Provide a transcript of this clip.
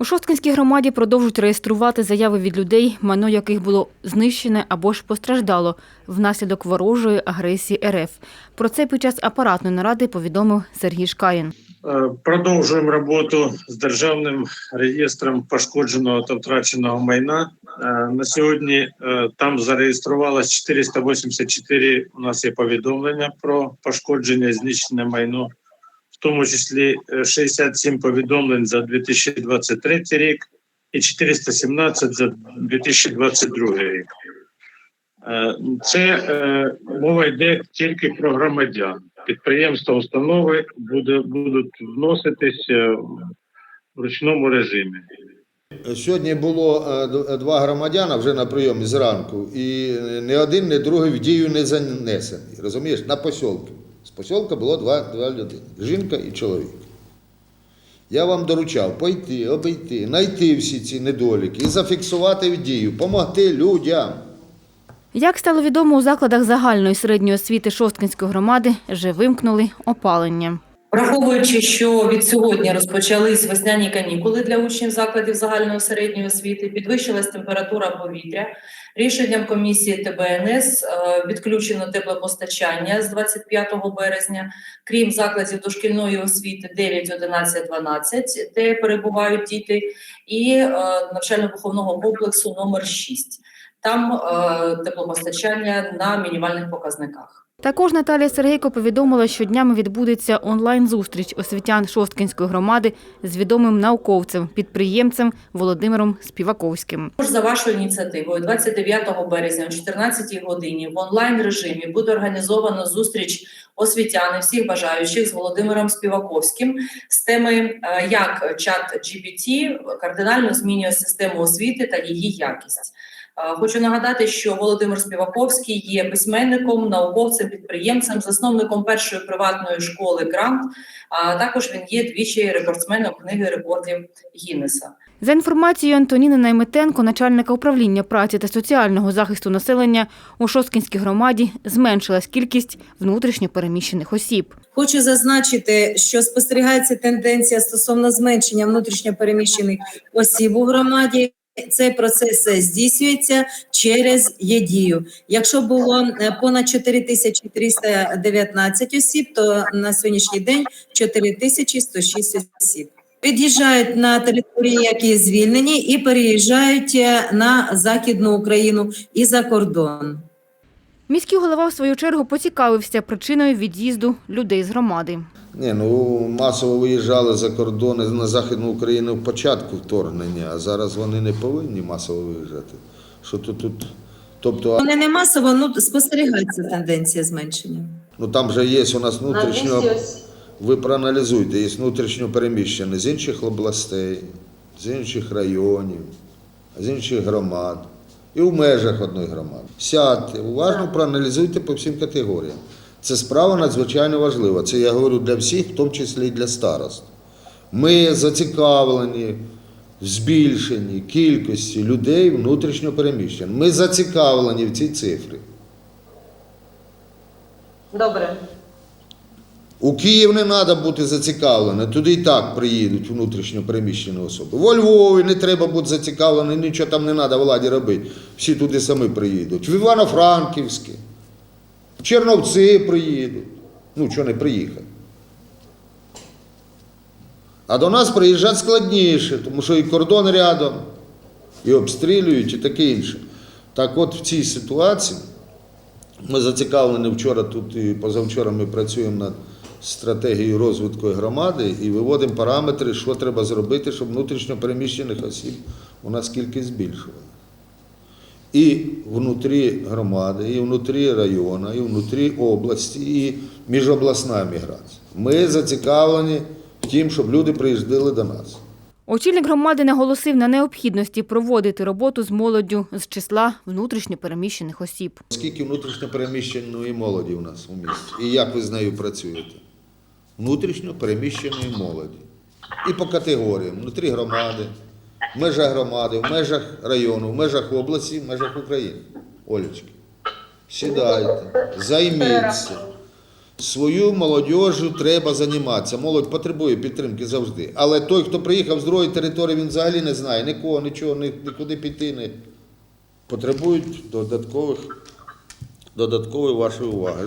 У Шосткинській громаді продовжують реєструвати заяви від людей, майно яких було знищене або ж постраждало внаслідок ворожої агресії РФ. Про це під час апаратної наради повідомив Сергій Шкаїн. Е, Продовжуємо роботу з державним реєстром пошкодженого та втраченого майна. Е, На сьогодні е, там зареєструвалось 484 У нас є повідомлення про пошкодження знищене майно, в тому числі е, 67 повідомлень за 2023 рік і 417 за 2022 рік. Е, Це е, мова йде тільки про громадян. Підприємства, установи буде, будуть вноситись е, в ручному режимі. Сьогодні було е, два громадяна вже на прийомі зранку, і ні один, ні другий в дію не занесений. Розумієш, на посілки. З посілка було два, два людини жінка і чоловік. Я вам доручав пойти, обійти, знайти всі ці недоліки і зафіксувати в дію, допомогти людям. Як стало відомо, у закладах загальної середньої освіти Шосткинської громади вже вимкнули опалення. Враховуючи, що від сьогодні розпочались весняні канікули для учнів закладів загальної середньої освіти, підвищилась температура повітря. Рішенням комісії ТБНС е, відключено теплопостачання з 25 березня, крім закладів дошкільної освіти 9, 11, 12, де перебувають діти, і е, навчально-виховного комплексу номер 6. Там е, теплопостачання на мінімальних показниках. Також Наталія Сергейко повідомила, що днями відбудеться онлайн-зустріч освітян Шосткинської громади з відомим науковцем, підприємцем Володимиром Співаковським. За вашою ініціативою, 29 березня о 14 годині в онлайн режимі буде організовано зустріч освітян всіх бажаючих з Володимиром Співаковським з теми е, як чат GPT кардинально змінює систему освіти та її якість. Хочу нагадати, що Володимир Співаковський є письменником, науковцем, підприємцем, засновником першої приватної школи Грант. А також він є двічі рекордсменом книги рекордів Гіннеса. За інформацією Антоніни Найметенко, начальника управління праці та соціального захисту населення у Шосткинській громаді зменшилась кількість внутрішньо переміщених осіб. Хочу зазначити, що спостерігається тенденція стосовно зменшення внутрішньопереміщених осіб у громаді. Цей процес здійснюється через ЄДію. Якщо було е, понад 4319 осіб, то на сьогоднішній день 4106 осіб. Під'їжджають на території, які звільнені, і переїжджають е, на Західну Україну і за кордон. Міський голова в свою чергу поцікавився причиною від'їзду людей з громади. Ні, ну масово виїжджали за кордони на Західну Україну в початку вторгнення, а зараз вони не повинні масово виїжджати. Що тут, тут тобто, Вони не масово, ну спостерігається тенденція зменшення. ну там же є у нас внутрішньо. Ви проаналізуйте, є внутрішньо переміщені з інших областей, з інших районів, з інших громад і в межах одної громади. Сядьте, уважно проаналізуйте по всім категоріям. Це справа надзвичайно важлива. Це я говорю для всіх, в тому числі і для старост. Ми зацікавлені в збільшенні кількості людей внутрішньо переміщених. Ми зацікавлені в цій цифрі. Добре. У Київ не треба бути зацікавленим, туди і так приїдуть внутрішньо переміщені особи. Во Львові не треба бути зацікавленим, нічого там не треба владі робити. Всі туди самі приїдуть. В Івано-Франківське, Черновці приїдуть. Ну, чого не приїхати. А до нас приїжджати складніше, тому що і кордон рядом, і обстрілюють, і таке інше. Так от в цій ситуації ми зацікавлені вчора тут і позавчора ми працюємо над стратегією розвитку громади і виводимо параметри, що треба зробити, щоб внутрішньо переміщених осіб у нас кількість збільшувала. І внутрі громади, і внутрі району, і внутрі області, і міжобласна міграція. Ми зацікавлені в тім, щоб люди приїжджали до нас. Очільник громади наголосив на необхідності проводити роботу з молоддю з числа внутрішньо переміщених осіб. Скільки внутрішньо переміщеної молоді у нас у місті? І як ви з нею працюєте? Внутрішньо переміщеної молоді. І по категоріям, внутрі громади, в межах громади, в межах району, в межах області, в межах України. Олечки, сідайте, займіться. Свою молодіжю треба займатися. Молодь потребує підтримки завжди. Але той, хто приїхав з другої території, він взагалі не знає нікого, нічого, нікуди піти. Не... Потребують додаткових, додаткової вашої уваги.